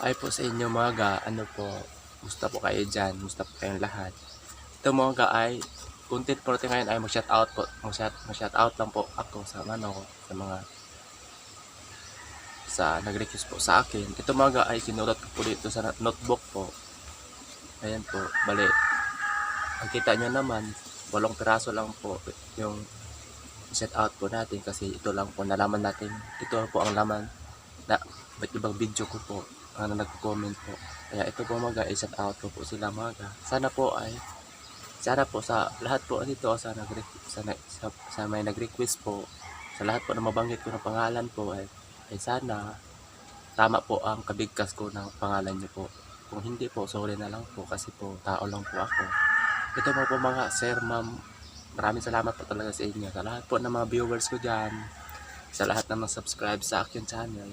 Ay po sa inyo mga ga, ano po, musta po kayo dyan, musta po kayong lahat. Ito mga ga ay, content po natin ngayon ay mag-shout out po, mag-shout, mag-shout out lang po ako sa ano sa mga sa nag-request po sa akin. Ito mga ga ay sinulat ko po dito sa notebook po. Ayan po, bali. Ang kita nyo naman, walong piraso lang po yung set out po natin kasi ito lang po nalaman natin. Ito po ang laman na ibang video ko po ang nag-comment po. Kaya ito po mga i set out ko po sila mga Sana po ay sana po sa lahat po dito sa nag sa, sa, sa may nag-request po sa lahat po na mabanggit ko ng pangalan po ay, ay sana tama po ang kabigkas ko ng pangalan niyo po. Kung hindi po, sorry na lang po kasi po tao lang po ako. Ito po po mga sir, ma'am, maraming salamat po talaga sa inyo. Sa lahat po ng mga viewers ko dyan, sa lahat ng mga subscribe sa akin channel,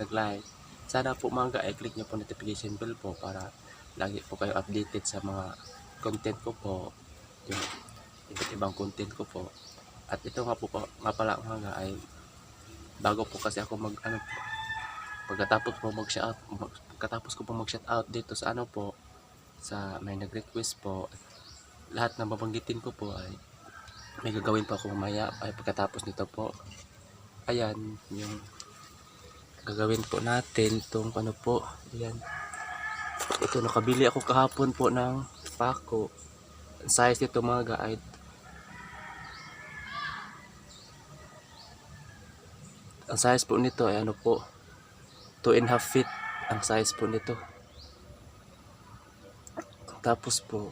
nag-like. Sana po mga i-click nyo po notification bell po para lagi po kayo updated sa mga content ko po. Yung iba't ibang content ko po. At ito nga po, po nga pala mga ay bago po kasi ako mag ano po, pagkatapos po mag shout mag, pagkatapos ko po mag shout out dito sa ano po sa may nag-request po lahat na babanggitin ko po ay may gagawin pa ako mamaya ay pagkatapos nito po ayan yung gagawin po natin itong ano po ayan. Ito nakabili ako kahapon po ng pako. Ang size nito mga guide ang size po nito ay ano po 2 and half feet ang size po nito. Tapos po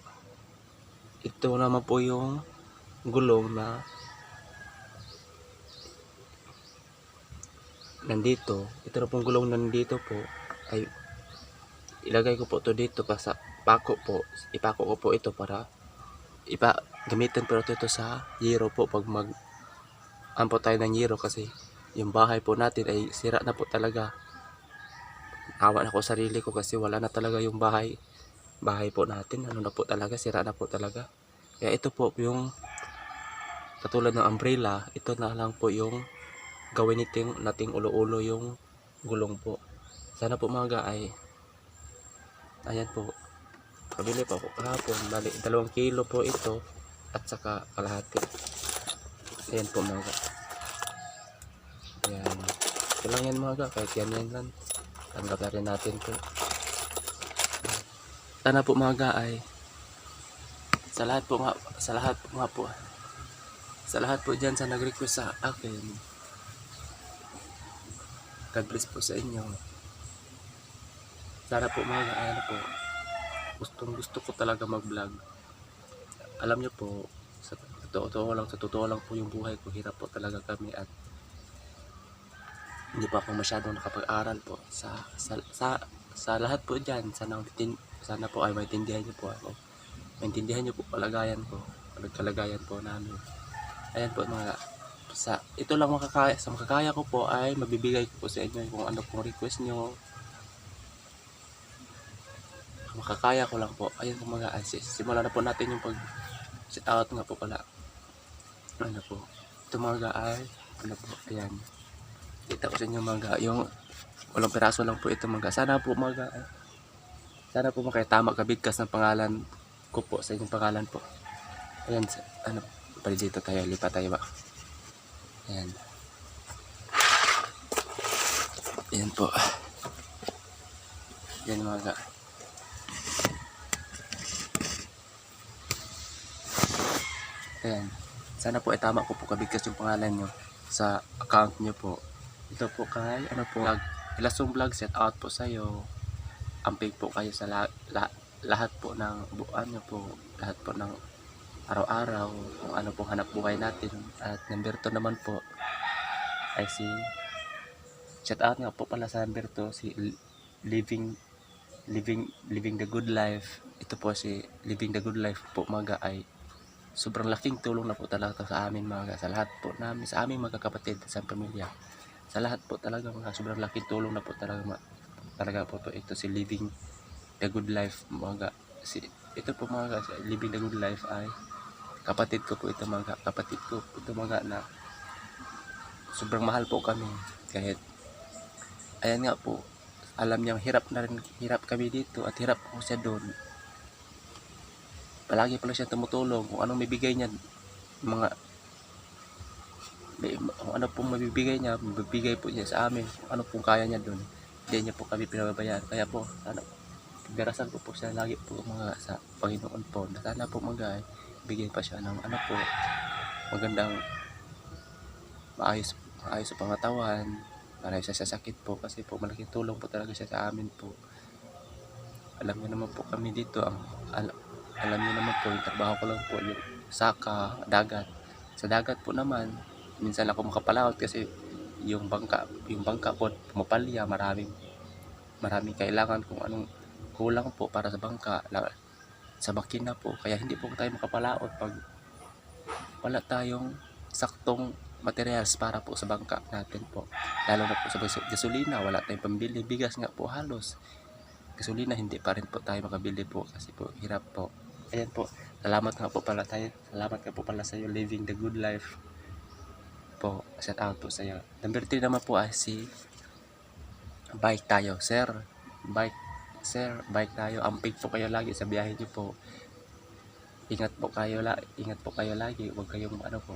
ito naman po yung gulong na nandito ito na pong gulong na nandito po ay ilagay ko po to dito pa sa pako po ipako ko po ito para ipa gamitin pero ito sa yero po pag mag ampo tayo ng yero kasi yung bahay po natin ay sira na po talaga. Awa na ko sarili ko kasi wala na talaga yung bahay bahay po natin ano na po talaga sira na po talaga. Kaya ito po yung katulad ng umbrella ito na lang po yung gawin nating nating ulo-ulo yung gulong po. Sana po mga ay ayan po. Pabili pa ako kahapon. Bali dalawang kilo po ito at saka kalahati. Ayan po mga ga. ayan. Ito lang yan mga ga kahit yan yan lang. Tanggap na rin natin po. Sana po mga ga ay sa lahat po nga sa lahat po nga po sa lahat po dyan sa nag-request sa akin God bless po sa inyo. Sana po mga ga, ano po gustong gusto ko talaga mag vlog alam nyo po sa totoo lang sa totoo lang po yung buhay ko hirap po talaga kami at hindi pa ako masyadong nakapag-aral po. Sa sa, sa sa lahat po dyan sana, tin, sana po ay maintindihan nyo po ako. Maintindihan nyo po kalagayan ko kalagayan po namin. Ayan po mga sa ito lang makakaya sa makakaya ko po ay mabibigay ko po sa inyo kung ano pong request nyo. Makakaya ko lang po. Ayun po mga ay simulan na po natin yung pag set out nga po pala. Ano po? Ito mga ay ano po? Ayan. Kita ko sa inyo mga yung walang piraso lang po ito mga sana po mga sana po makatama kabigkas ng pangalan ko po sa inyong pangalan po. Ayan ano pali dito tayo lipat tayo ba ayan ayan po yan mga Ayan. Sana po ay tama ko po kabigkas yung pangalan nyo sa account nyo po. Ito po kay, ano po, vlog, Ilasong Vlog set out po sa'yo. Amping po kayo sa la, la, lahat po ng buwan nyo po. Lahat po ng araw-araw. Kung ano pong hanap buhay natin. At number 2 naman po ay si shout out nga po pala sa number 2 si Living Living Living the Good Life. Ito po si Living the Good Life po mga ay sobrang laking tulong na po talaga sa amin mga sa lahat po namin sa aming mga kapatid sa pamilya sa lahat po talaga mga sobrang laking tulong na po talaga ma, talaga po to ito si living the good life mga si ito po mga si living the good life ay kapatid ko po ito mga kapatid ko ito mga na sobrang mahal po kami kahit ayan nga po alam niyang hirap na rin, hirap kami dito at hirap ko siya doon. Palagi pala siya tumutulong kung anong mabigay niya, mga kung ano pong mabibigay niya, mabibigay po niya sa amin, kung ano pong kaya niya doon. Hindi niya po kami pinababayaan. Kaya po, sana, pagdarasal ko po siya lagi po mga sa Panginoon po, na sana po mga bigyan pa siya ng ano po, magandang maayos, maayos sa pangatawan, siya sa sakit po, kasi po malaking tulong po talaga siya sa amin po. Alam niyo naman po kami dito, ang al- alam niyo naman po, yung trabaho ko lang po, yung saka, dagat. Sa dagat po naman, minsan ako makapalaot kasi yung bangka, yung bangka po, pumapalya, maraming, maraming kailangan kung anong kulang po para sa bangka, sa makina po. Kaya hindi po tayo makapalaot pag wala tayong saktong materials para po sa bangka natin po. Lalo na po sa gaso- gasolina, wala tayong pambili. Bigas nga po halos. Gasolina, hindi pa rin po tayo makabili po kasi po hirap po. Ayan po, salamat nga po pala tayo. Salamat nga po pala sa iyo, living the good life po. Shout out po sa iyo. Number 3 naman po ay si bike tayo. Sir, bike, sir, bike tayo. Ampig po kayo lagi sa biyahe niyo po. Ingat po kayo la ingat po kayo lagi. Huwag kayong ano po.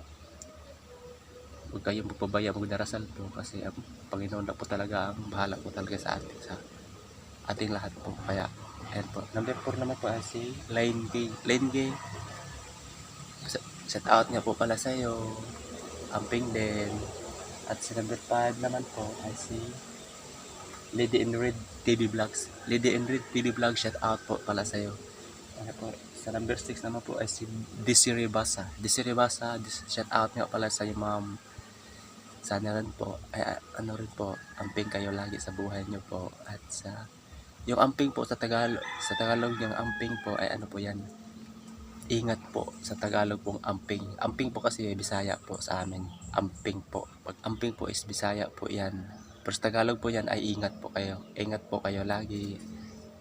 Huwag kayong magpabaya, magdarasal po kasi ang Panginoon na po talaga ang bahala po talaga sa atin sa ating lahat po. Kaya ayan po. Number 4 naman po ay si Lane Gay. Lane Gay. Shout out nga po pala sa iyo. Amping din. At si number 5 naman po ay si Lady in TV Vlogs. Lady in Red TV Vlog, shout out po pala sa iyo. Ano po, sa number 6 naman po ay si Desiree Basa. Desiree Basa, shout out nga pala sa iyo ma'am. Sana rin po, ay ano rin po, amping kayo lagi sa buhay niyo po. At sa, yung amping po sa Tagalog, sa Tagalog yung amping po ay ano po yan, ingat po sa Tagalog pong amping. Amping po kasi Bisaya po sa amin. Amping po. Pag amping po is Bisaya po yan. Sa Tagalog po yan ay ingat po kayo. Ingat po kayo lagi.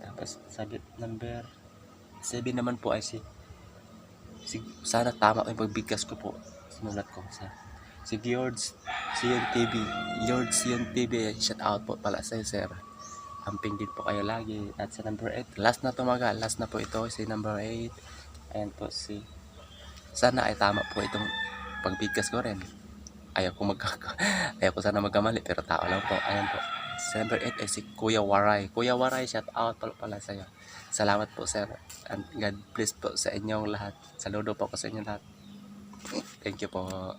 Tapos sabi number 7 naman po ay si, si sana tama yung pagbigkas ko po. Sinulat ko sa si George Sion TV. George Sion TV. Shout out po pala sa sir. Amping din po kayo lagi. At sa number 8, last na tumaga. Last na po ito si number 8. Ayan po si sana ay tama po itong pagbigkas ko rin. Ayaw ko mag ayaw ko sana magkamali pero tao lang po. Ayan po. Sa number 8 ay si Kuya Waray. Kuya Waray, shout out pala, pala sa iyo. Salamat po sir. And God bless po sa inyong lahat. Saludo po ako sa inyong lahat. Thank you po.